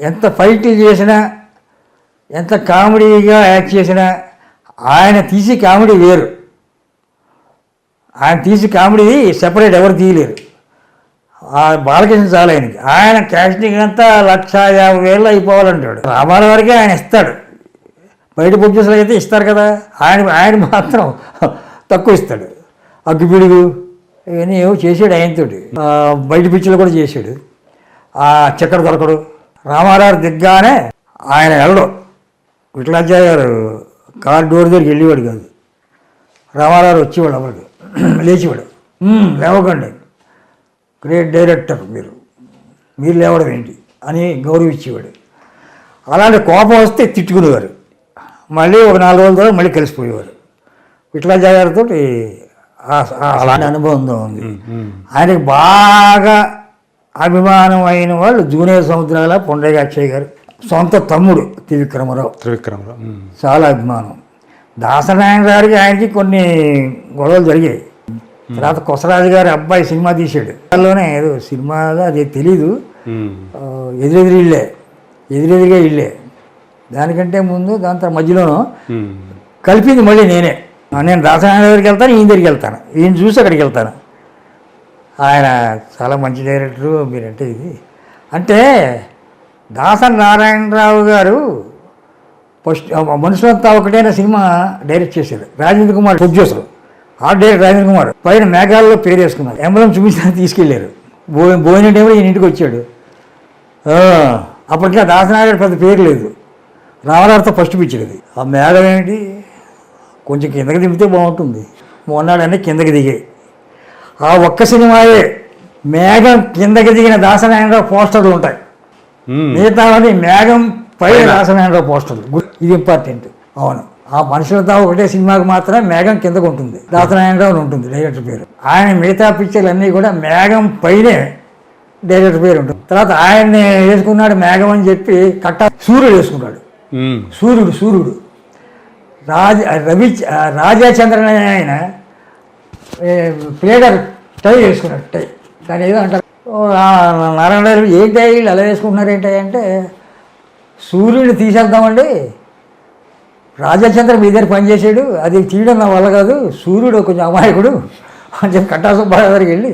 ఎంత ఫైట్ చేసినా ఎంత కామెడీగా యాక్ట్ చేసినా ఆయన తీసి కామెడీ వేరు. ఆయన తీసి కామెడీ సెపరేట్ ఎవరు తీయలేరు. ఆ బాలకృష్ణ చాలా ఆయనకి. ఆయన క్యాస్టింగ్ అంతా లక్ష యాభై వేలు అయిపోవాలంటాడు. రామాల వరకే ఆయన ఇస్తాడు. బయట ప్రొడ్యూసర్ అయితే ఇస్తారు కదా. ఆయన ఆయన మాత్రం తక్కువ ఇస్తాడు. అగ్గిపిడుగు ఇవన్నీ ఏవో చేసాడు ఆయనతోటి. బయట పిక్చర్లు కూడా చేశాడు. ఆ చక్కెర దొరకడు. రామారావు దిగ్గానే ఆయన వెళ్ళడు. విఠలాచార్య గారు కార్ డోర్ దగ్గరికి వెళ్ళేవాడు కాదు. రామారావు వచ్చేవాడు అవ్వడు లేచేవాడు. "మ్మ్, లేవకండి. గ్రేట్ డైరెక్టర్ మీరు. మీరు లేవడం ఏంటి? అని గౌరవించేవాడు. అలాంటి కోపం వస్తే తిట్టుకునేవారు. మళ్ళీ ఒక నాలుగు రోజుల తర్వాత మళ్ళీ కలిసిపోయేవారు. విఠలాచార్య గారితో అలాంటి అనుభవం ఉంది. ఆయనకి బాగా అభిమానం అయిన వాళ్ళు జూనియర్ సముద్రాల పొండయ్య అక్షయ్ గారు. సొంత తమ్ముడు త్రివిక్రమరావు. త్రివిక్రమరావు. చాలా అభిమానం. దాసనారాయణ గారికి ఆయనకి కొన్ని గొడవలు జరిగాయి. తర్వాత కొసరాజు గారి అబ్బాయి సినిమా తీశాడు. దానిలోనే ఏదో సినిమాలో అది తెలీదు. ఎదురెదురు ఇల్లే. ఎదురెదురుగా ఇల్లే. దానికంటే ముందు దాని తర్వాత మధ్యలోనూ. కలిపింది మళ్ళీ నేనే. నేను దాసనారాయణ దగ్గరికి వెళ్తాను ఈయన దగ్గరికి వెళ్తాను. ఈయన చూసి అక్కడికి వెళ్తాను. ఆయన చాలా మంచి డైరెక్టరు మీరంటే ఇది. అంటే దాసరి నారాయణరావు గారు ఫస్ట్ మనుషులంతా ఒకటైన సినిమా డైరెక్ట్ చేశారు. రాజేంద్ర కుమార్ ప్రొడ్యూసర్. ఆ డైరెక్టర్ రాజేంద్ర కుమార్. పైన మేఘాల్లో పేరు వేసుకున్నారు ఎంబలం చూపించిన తీసుకెళ్ళారు. బో బోయిన టైంలో ఈయన ఇంటికి వచ్చాడు. ఆ, అప్పటికే దాసనారాయణ పెద్ద పేరు లేదు. రామరావుతో ఫస్ట్ పిక్చర్ అది. ఆ మేఘం ఏంటి? కొంచెం కిందకి దింపితే బాగుంటుంది. మొన్నాడన్నీ కిందకి దిగాయి ఆ ఒక్క సినిమాయే మేఘం కిందకి దిగిన దాసనారాయణరావు పోస్టర్లు ఉంటాయి. మిగతావన్నీ మేఘం పై దాసనారాయణరావు పోస్టర్లు. ఇది ఇంపార్టెంట్. అవును. ఆ మనుషులతో ఒకటే సినిమాకి మాత్రమే మేఘం కిందకు ఉంటుంది. దాసనారాయణరావు ఉంటుంది డైరెక్టర్ పేరు. ఆయన మిగతా పిక్చర్లు అన్నీ కూడా మేఘం పైనే డైరెక్టర్ పేరు ఉంటుంది. తర్వాత ఆయన్ని వేసుకున్నాడు మేఘం అని చెప్పి కట్ట సూర్యుడు వేసుకున్నాడు. సూర్యుడు సూర్యుడు. రాజ రవి రాజాచంద్రన్ ఆయన ప్లేడర్ టై వేసుకున్నాడు టై. దాని ఏదో అంటారు. నారాయణ గారు ఏంటి వీళ్ళు అలా వేసుకుంటున్నారు ఏంటి అంటే సూర్యుడిని తీసేద్దామండి. రాజచంద్ర మీ దగ్గర పనిచేసాడు అది తీయడం నా వల్ల కాదు సూర్యుడు కొంచెం అమాయకుడు అని చెప్పి కట్టా సుబ్బారావు దగ్గరికి వెళ్ళి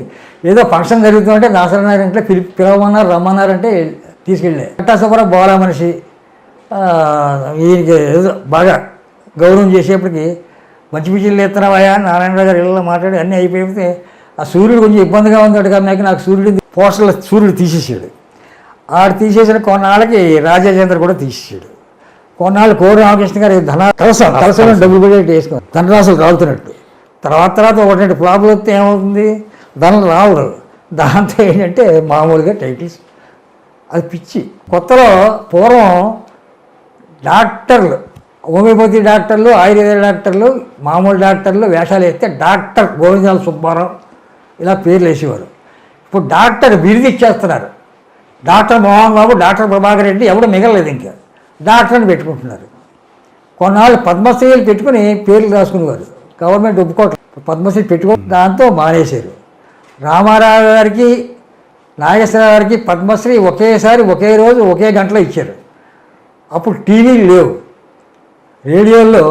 ఏదో ఫంక్షన్ జరుగుతుందంటే నాసరనారాయణ ఇంట్లో పిలి పిలవమన్నారు రమ్మన్నారంటే తీసుకెళ్ళే. కట్టా సుబ్బారావు బోలా మనిషి ఈయనకి ఏదో బాగా గౌరవం చేసేప్పటికి మంచి పిచ్చిలు ఎత్తున్నావా నారాయణరావు గారు ఇళ్ళలో మాట్లాడి అన్నీ అయిపోయితే ఆ సూర్యుడు కొంచెం ఇబ్బందిగా ఉంది కాబట్టి నాకు సూర్యుడు పోస్టర్లో సూర్యుడు తీసేసాడు. ఆడు తీసేసిన కొన్నాళ్ళకి రాజాచంద్ర కూడా తీసేసాడు. కొన్నాళ్ళు కోరి రామకృష్ణ గారు ధన కలసం కలసంలో డబ్బులు పెట్టి వేసుకున్నారు. ధనరాశులు రాలుతున్నట్టు. తర్వాత తర్వాత ఒకటి ఫ్లాపులు వస్తే ఏమవుతుంది? ధనం రావుడు దాంతో ఏంటంటే మామూలుగా టైటిల్స్. అది పిచ్చి. కొత్తలో పూర్వం డాక్టర్లు హోమియోపతి డాక్టర్లు ఆయుర్వేద డాక్టర్లు మామూలు డాక్టర్లు వేషాలు వేస్తే డాక్టర్ గోవిందాల సుబ్బారావు ఇలా పేర్లు వేసేవారు. ఇప్పుడు డాక్టర్ బిరుది ఇచ్చేస్తున్నారు. డాక్టర్ మోహన్ బాబు డాక్టర్ ప్రభాకర్ రెడ్డి ఎవడు మిగలలేదు ఇంకా. డాక్టర్ని పెట్టుకుంటున్నారు. కొన్నాళ్ళు పద్మశ్రీలు పెట్టుకుని పేర్లు రాసుకునేవారు. గవర్నమెంట్ ఒప్పుకోవట్లేదు పద్మశ్రీ పెట్టుకుని దాంతో మానేశారు. రామారావు గారికి నాగేశ్వరరావు గారికి పద్మశ్రీ ఒకేసారి ఒకే రోజు ఒకే గంటలో ఇచ్చారు. అప్పుడు టీవీలు లేవు. రేడియోలో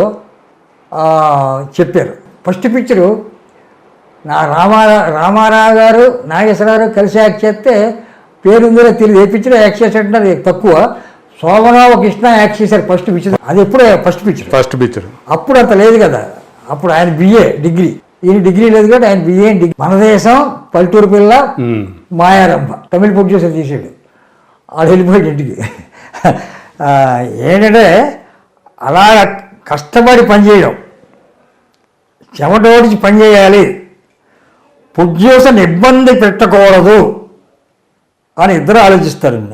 చెప్పారు. ఫస్ట్ పిక్చరు నా రామారా రామారావు గారు నాగేశ్వరరావు గారు కలిసి యాక్ట్ చేస్తే పేరు ఉందో తెలియదు ఏ పిక్చర్ యాక్ట్ చేసేటంటే తక్కువ. శోభనావ కృష్ణ యాక్ట్ చేశారు ఫస్ట్ పిక్చర్ అది ఎప్పుడే ఫస్ట్ పిక్చర్ ఫస్ట్ పిక్చర్ అప్పుడు అంత లేదు కదా. అప్పుడు ఆయన బిఏ డిగ్రీ. ఈయన డిగ్రీ లేదు కాబట్టి ఆయన బిఏ డిగ్రీ. మన దేశం పల్లెటూరు పిల్ల. మాయారంభ తమిళ ప్రొడ్యూసర్ తీసాడు. ఆడు వెళ్ళిపోయాడు ఇంటికి. ఏంటంటే అలా కష్టపడి పనిచేయడం. చెమటోడిచి పనిచేయాలి. ప్రొడ్యూసర్ని ఇబ్బంది పెట్టకూడదు అని ఇద్దరు ఆలోచిస్తారండి